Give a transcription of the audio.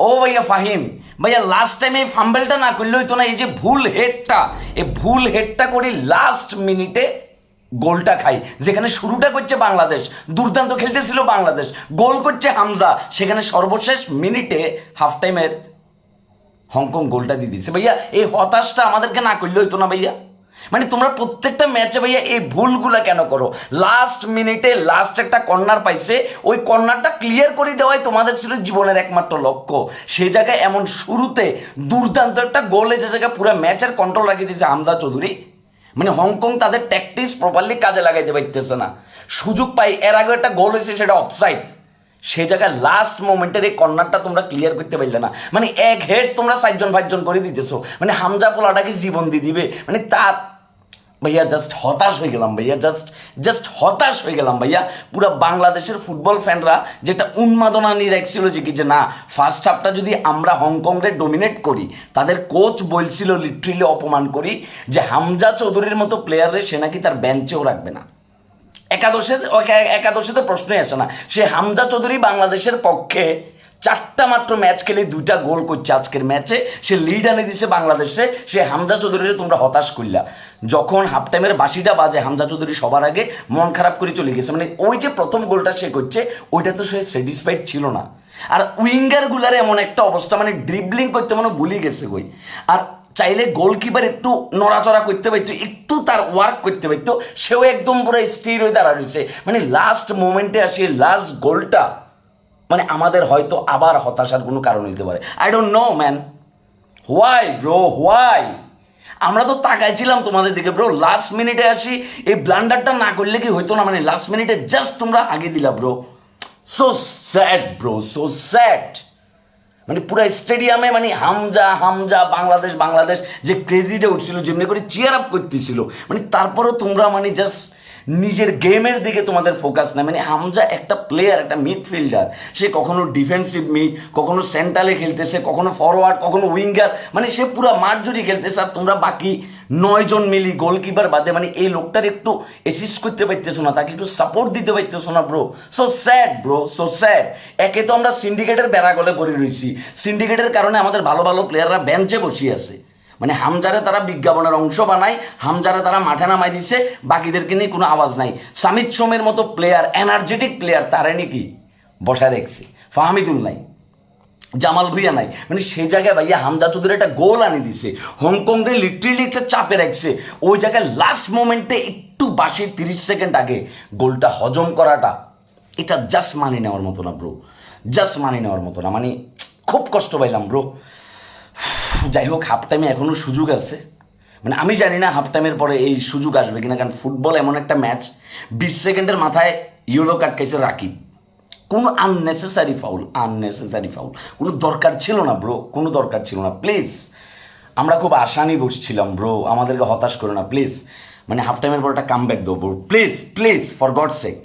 ও ভাইয়া ফাহিম, ভাইয়া last time এই ফাম্বেলটা না করলে হইতো না, এই যে ভুল হেডটা এই ভুল হেডটা করে লাস্ট মিনিটে গোলটা খাই। যেখানে শুরুটা করছে বাংলাদেশ, দুর্দান্ত খেলতেছিল বাংলাদেশ, গোল করছে হামজা, সেখানে সর্বশেষ মিনিটে হাফ টাইমের হংকং গোলটা দিয়ে দিচ্ছে ভাইয়া, এই হতাশটা আমাদেরকে না করলে হইতো না ভাইয়া। মানে তোমরা প্রত্যেকটা ম্যাচে ভাইয়া এই ভুলগুলা কেন করো? লাস্ট মিনিটে লাস্ট একটা কর্নার পাইছে, ওই কর্নারটা ক্লিয়ার করে দেওয়াই তোমাদের ছিল জীবনের একমাত্র লক্ষ্য। সেই জায়গায় এমন শুরুতে দুর্দান্ত একটা গোলে যে জায়গায় পুরো ম্যাচের কন্ট্রোল রাখিয়ে দিয়েছে হামদা চৌধুরী। মানে হংকং তাদের ট্যাকটিক্স প্রপারলি কাজে লাগাইতে পারতেছে না। সুযোগ পাই এর আগে একটা গোল হয়েছে সেটা অফসাইড সে জায়গায় লাস্ট মোমেন্টের এই কর্নারটা তোমরা ক্লিয়ার করতে পারলে না। মানে এক হেড তোমরা চারজন পাঁচজন করে দিতেছো। মানে হামজা পোলাটাকে জীবন দিয়ে দিবে। মানে তার ভাইয়া জাস্ট হতাশ হয়ে গেলাম ভাইয়া জাস্ট জাস্ট হতাশ হয়ে গেলাম ভাইয়া। পুরো বাংলাদেশের ফুটবল ফ্যানরা যেটা উন্মাদনা নিয়ে রাখছিল যে কি যে না ফার্স্ট হাফটা যদি আমরা হংকংরে ডোমিনেট করি, তাদের কোচ বলছিল লিটারেলি অপমান করি যে হামজা চৌধুরীর মতো প্লেয়ারে সে নাকি তার বেঞ্চেও রাখবে না। একাদশে একাদশে তো প্রশ্নই আসে না। সে হামজা চৌধুরী বাংলাদেশের পক্ষে চারটা মাত্র ম্যাচ খেলে দুইটা গোল করছে আজকের ম্যাচে সে লিড আনে দিছে বাংলাদেশে। সে হামজা চৌধুরীর তোমরা হতাশ করলা যখন হাফ টাইমের বাসিটা বাজে হামজা চৌধুরী সবার আগে, মন খারাপ করে চলে গেছে। মানে ওই যে প্রথম গোলটা সে করছে, ওইটা তো সে স্যাটিসফাইড ছিল না। আর উইঙ্গারগুলার এমন একটা অবস্থা মানে ড্রিবলিং করতে মানে ভুলে গেছে কই। আর চাইলে গোলকিপার একটু নড়াচড়া করতে পারতো, একটু তার ওয়ার্ক করতে পারতো, সেও একদম পুরো স্থির হয়ে দাঁড়া রয়েছে। মানে লাস্ট মোমেন্টে আসি লাস্ট গোলটা মানে আমাদের হয়তো আবার হতাশার কোনো কারণ হইতে পারে। I don't know man why bro why আমরা তো তাকাইছিলাম তোমাদের দিকে ব্রো লাস্ট মিনিটে আসি, এই ব্লান্ডারটা না করলে কি হইতো না? মানে লাস্ট মিনিটে জাস্ট তোমরা আগে দিলা bro so sad bro so sad মানে পুরো স্টেডিয়ামে মানে হামজা হামজা, বাংলাদেশ বাংলাদেশ, যে ক্রেজিটা উঠছিল, যেমনি করে চিয়ার আপ করতেছিল। মানে তারপরও তোমরা মানে জাস্ট নিজের গেমের দিকে তোমাদের ফোকাস না মানে হামজা একটা প্লেয়ার একটা মিডফিল্ডার সে কখনো ডিফেন্সিভ মিড কখনো সেন্টারে খেলতেছে, কখনো ফরওয়ার্ড কখনো উইঙ্গার মানে সে পুরো মাঠ জুড়ে খেলতেছে আর তোমরা বাকি নয়জন মিলি গোলকিপার বাদে মানে এই লোকটার একটু অ্যাসিস্ট করতে পারতেছো না, তাকে একটু সাপোর্ট দিতে পারতেছো না bro so sad bro so sad একে তো আমরা সিন্ডিকেটের বেড়াগলে পড়ে রয়েছি। সিন্ডিকেটের কারণে আমাদের ভালো ভালো প্লেয়াররা বেঞ্চে বসিয়ে আছে। মানে হামজারে তারা বিজ্ঞাপনের অংশ বানায়, হামজারে তারা মাঠে নামাই দিছে, বাকিদেরকে নিয়ে কোনো আওয়াজ নাই। সামিত সোমের মতো প্লেয়ার এনার্জেটিক প্লেয়ার তারে নাকি বসা দেখছে ফাহামিদুল নাই জামাল ভুইয়া নাই। মানে সে জায়গায় ভাইয়া হামজা চৌধুরী একটা গোল আনি দিছে। হংকং রে লিটারেলি একটা চাপে রাখছে। ওই জায়গায় লাস্ট মোমেন্টে একটু বাসির তিরিশ সেকেন্ড আগে গোলটা হজম করাটা, এটা জাস্ট মানি নেওয়ার মতো না ব্রো জাস্ট মানি নেওয়ার মতো না। মানে খুব কষ্ট পাইলাম ব্রো যাই হোক হাফ টাইমে এখনও সুযোগ আছে। মানে আমি জানি না হাফ টাইমের পরে এই সুযোগ আসবে কিনা, কারণ ফুটবল এমন একটা ম্যাচ বিশ সেকেন্ডের মাথায় ইউরো কাটকাইছে রাকিব। কোনো আননেসেসারি ফাউল আননেসেসারি ফাউল কোনো দরকার ছিল না ব্রো কোনো দরকার ছিল না। প্লিজ আমরা খুব আশা নিয়ে বসছিলাম ব্রো আমাদেরকে হতাশ করো না প্লিজ মানে হাফ টাইমের পর একটা কাম ব্যাক দেবো please please for god sake